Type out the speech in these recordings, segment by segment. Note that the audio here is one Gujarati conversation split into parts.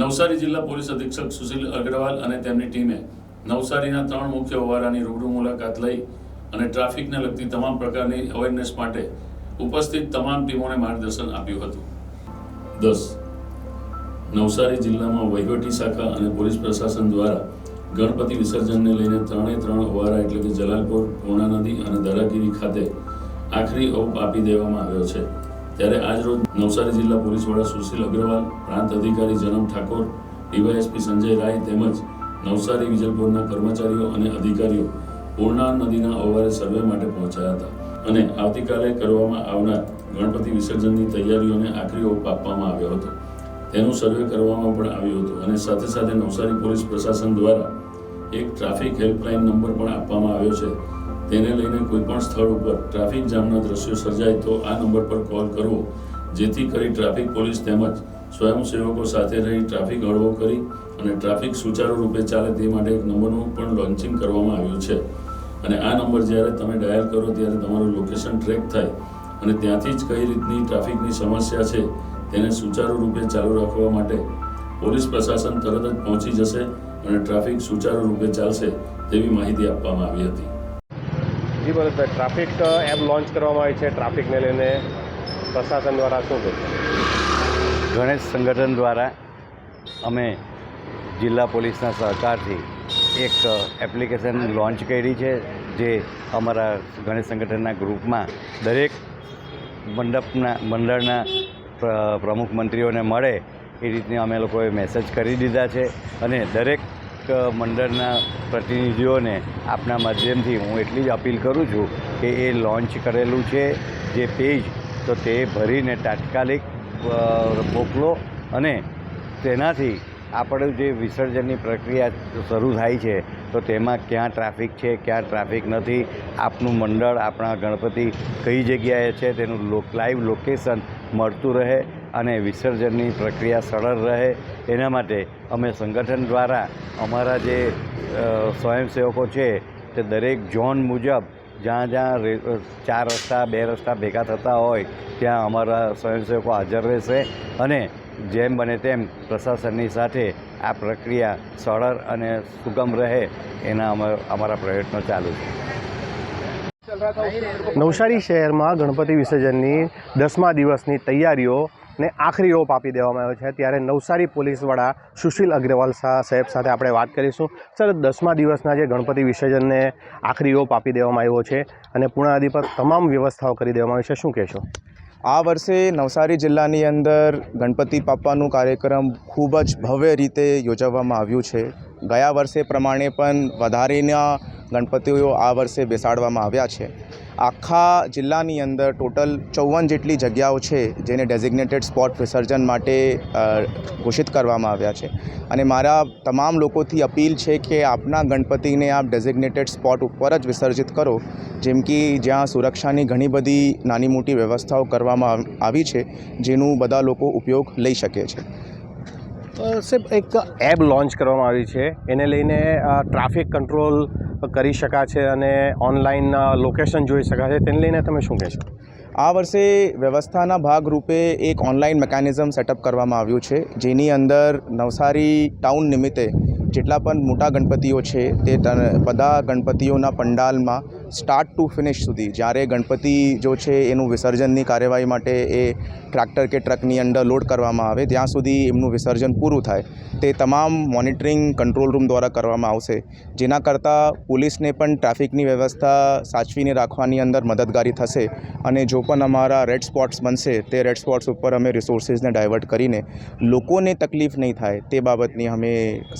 નવસારી જિલ્લા પોલીસ અધિક્ષક સુશીલ અગ્રવાલ અને તેમની ટીમે નવસારીના ત્રણ મુખ્ય ઓવારાની રૂબરૂ મુલાકાત લઈ અને ટ્રાફિકને લગતી તમામ પ્રકારની અવેરનેસ માટે ઉપસ્થિત તમામ ટીમોને માર્ગદર્શન આપ્યું હતું. દસ. નવસારી જિલ્લામાં વહીવટી શાખા અને પોલીસ પ્રશાસન દ્વારા ગણપતિ વિસર્જનને લઈને ત્રણે ત્રણ ઓવારા એટલે કે જલાલપુર, પૂર્ણા નદી અને દરાગીરી ખાતે આખરી ઓપ આપી દેવામાં આવ્યો છે. ત્યારે આજરોજ નવસારી જિલ્લા પોલીસ વડા સુશીલ અગ્રવાલ, પ્રાંત અધિકારી જનમ ઠાકોર, ડીવાયએસપી સંજય રાય તેમજ નવસારી વિજલપુરના કર્મચારીઓ અને અધિકારીઓ પૂર્ણા નદીના અવારે સર્વે માટે પહોંચ્યા હતા અને આવતીકાલે કરવામાં આવનાર ગણપતિ વિસર્જનની તૈયારીઓને આખરી ઓપ આપવામાં આવ્યો હતો. તેનું સર્વે કરવામાં પણ આવ્યું હતું અને સાથે સાથે નવસારી પોલીસ પ્રશાસન દ્વારા એક ટ્રાફિક હેલ્પલાઇન નંબર પણ આપવામાં આવ્યો છે. તેને લઈને કોઈપણ સ્થળ ઉપર ટ્રાફિક જામના દ્રશ્યો સર્જાય તો આ નંબર પર કોલ કરવો, જેથી કરી ટ્રાફિક પોલીસ તેમજ સ્વયંસેવકો સાથે રહી ટ્રાફિક હળવો કરી અને ટ્રાફિક સુચારુ રૂપે ચાલે તે માટે એક નંબરનું પણ લોન્ચિંગ કરવામાં આવ્યું છે. અને આ નંબર જ્યારે તમે ડાયલ કરો ત્યારે તમારું લોકેશન ટ્રેક થાય અને ત્યાંથી જ કઈ રીતની ટ્રાફિકની સમસ્યા છે તેને સુચારુ રૂપે ચાલુ રાખવા માટે પોલીસ પ્રશાસન તરત જ પહોંચી જશે અને ટ્રાફિક સુચારુ રૂપે ચાલશે તેવી માહિતી આપવામાં આવી હતી. જી બરોબર ટ્રાફિક એપ લોન્ચ કરવામાં આવી છે ટ્રાફિકને લઈને પ્રશાસન દ્વારા શું કરશે ગણેશ સંગઠન દ્વારા અમે જિલ્લા પોલીસના સહકારથી એક એપ્લિકેશન લોન્ચ કરી છે, જે અમારા ગણેશ સંગઠનના ગ્રુપમાં દરેક મંડપના, મંડળના પ્ર- પ્રમુખ મંત્રીઓને મળે એ રીતની અમે લોકોએ મેસેજ કરી દીધા છે અને દરેક અ, મંડળના પ્રતિનિધિઓને આપના માધ્યમથી હું એટલી જ અપીલ કરું છું કે એ લોન્ચ કરેલું છે જે પેજ તો તે ભરીને તાત્કાલિક મોકલો અને તેનાથી આપણું જે વિસર્જનની પ્રક્રિયા શરૂ થાય છે તો તેમાં ક્યાં ટ્રાફિક છે ક્યાં ટ્રાફિક નથી આપનું મંડળ આપણા ગણપતિ કઈ જગ્યાએ છે તેનું લાઈવ લોકેશન મળતું રહે અને વિસર્જનની પ્રક્રિયા સરળ રહે એના માટે અમે સંગઠન દ્વારા અમારા જે સ્વયંસેવકો છે તે દરેક ઝોન મુજબ જ્યાં જ્યાં ચાર રસ્તા, બે રસ્તા ભેગા થતા હોય ત્યાં અમારા સ્વયંસેવકો હાજર રહેશે અને જેમ બને તેમ પ્રશાસનની સાથે આ પ્રક્રિયા સરળ અને સુગમ રહે એના અમા- અમારા પ્રયત્નો ચાલુ છે. નવસારી શહેરમાં ગણપતિ વિસર્જનની દસમા દિવસની તૈયારીઓ ને આખરી ઓપ આપી દેવામાં આવ્યો છે. ત્યારે નવસારી પોલીસ વડા સુશીલ અગ્રવાલ સાહેબ સાથે આપણે વાત કરીશું. સર, દસમા દિવસના જે ગણપતિ વિસર્જનને આખરી ઓપ આપી દેવામાં આવ્યો છે અને પૂર્ણાદિ પર તમામ વ્યવસ્થાઓ કરી દેવામાં આવી છે. શું કહેશો? આ વર્ષે નવસારી જિલ્લાની અંદર ગણપતિ બાપ્પાનું કાર્યક્રમ ખૂબ જ ભવ્ય રીતે યોજવામાં આવ્યું છે. ગયા વર્ષે પ્રમાણે પણ વધારેના ગણપતિઓ આ વર્ષે બેસાડવામાં આવ્યા છે. આખા જિલ્લાની અંદર ટોટલ ચૌવન જેટલી જગ્યાઓ છે જેને ડેઝિગ્નેટેડ સ્પોટ વિસર્જન માટે ઘોષિત કરવામાં આવ્યા છે. અને મારા તમામ લોકોથી અપીલ છે કે આપના ગણપતિને આપ ડેઝિગ્નેટેડ સ્પોટ ઉપર જ વિસર્જિત કરો, જેમ કે જ્યાં સુરક્ષાની ઘણી બધી નાની મોટી વ્યવસ્થાઓ કરવામાં આવી છે, જેનું બધા લોકો ઉપયોગ લઈ શકે છે. સાહેબ, એક એપ લોન્ચ કરવામાં આવી છે. એને લઈને ટ્રાફિક કંટ્રોલ કરી શકાશે અને ઓનલાઈન લોકેશન જોઈ શકાશે તેને લઈને તમે શું કહેશો? આ વર્ષે વ્યવસ્થાના ભાગરૂપે એક ઓનલાઈન મિકેનિઝમ સેટઅપ કરવામાં આવ્યું છે, જેની અંદર નવસારી ટાઉન નિમિત્તે જેટલા પણ મોટા ગણપતિઓ છે ત- બધા ગણપતિઓના પંડાલમાં સ્ટાર્ટ ટુ ફિનિશ સુધી, જ્યારે ગણપતિ જો છે એનું વિસર્જનની કાર્યવાહી માટે એ ટ્રેક્ટર કે ટ્રકની અંદર લોડ કરવામાં આવે, ત્યાં સુધી એમનું વિસર્જન પૂરું થાય. તે તમામ મોનિટરિંગ કંટ્રોલ રૂમ દ્વારા કરવામાં આવશે, જેના કરતાં પોલીસને પણ ટ્રાફિકની વ્યવસ્થા સાચવીને રાખવાની અંદર મદદગારી થશે અને જો પણ અમારા રેડ સ્પોટ્સ બનશે, તે રેડ સ્પોટ્સ ઉપર અમે રિસોર્સિસને ડાયવર્ટ કરીને લોકોને તકલીફ નહીં થાય, તે બાબતની અમે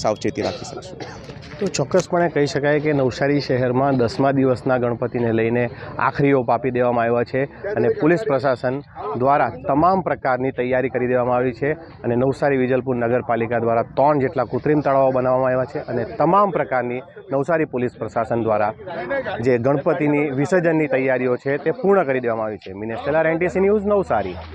સાવચેતી રાખી શકીશું. તો ચોક્કસપણે કહી શકાય કે નવસારી શહેરમાં દસમા દિવસના ગણપતિને લઈને આખરી ઓપ આપી દેવામાં આવ્યા છે અને પોલીસ પ્રશાસન દ્વારા તમામ પ્રકારની તૈયારી કરી દેવામાં આવી છે અને નવસારી વિજલપુર નગરપાલિકા દ્વારા ત્રણ જેટલા કૃત્રિમ તળાવો બનાવવામાં આવ્યા છે અને તમામ પ્રકારની નવસારી પોલીસ પ્રશાસન દ્વારા જે ગણપતિની વિસર્જનની તૈયારીઓ છે તે પૂર્ણ કરી દેવામાં આવી છે. Minesh Telar NTC news, Navsari.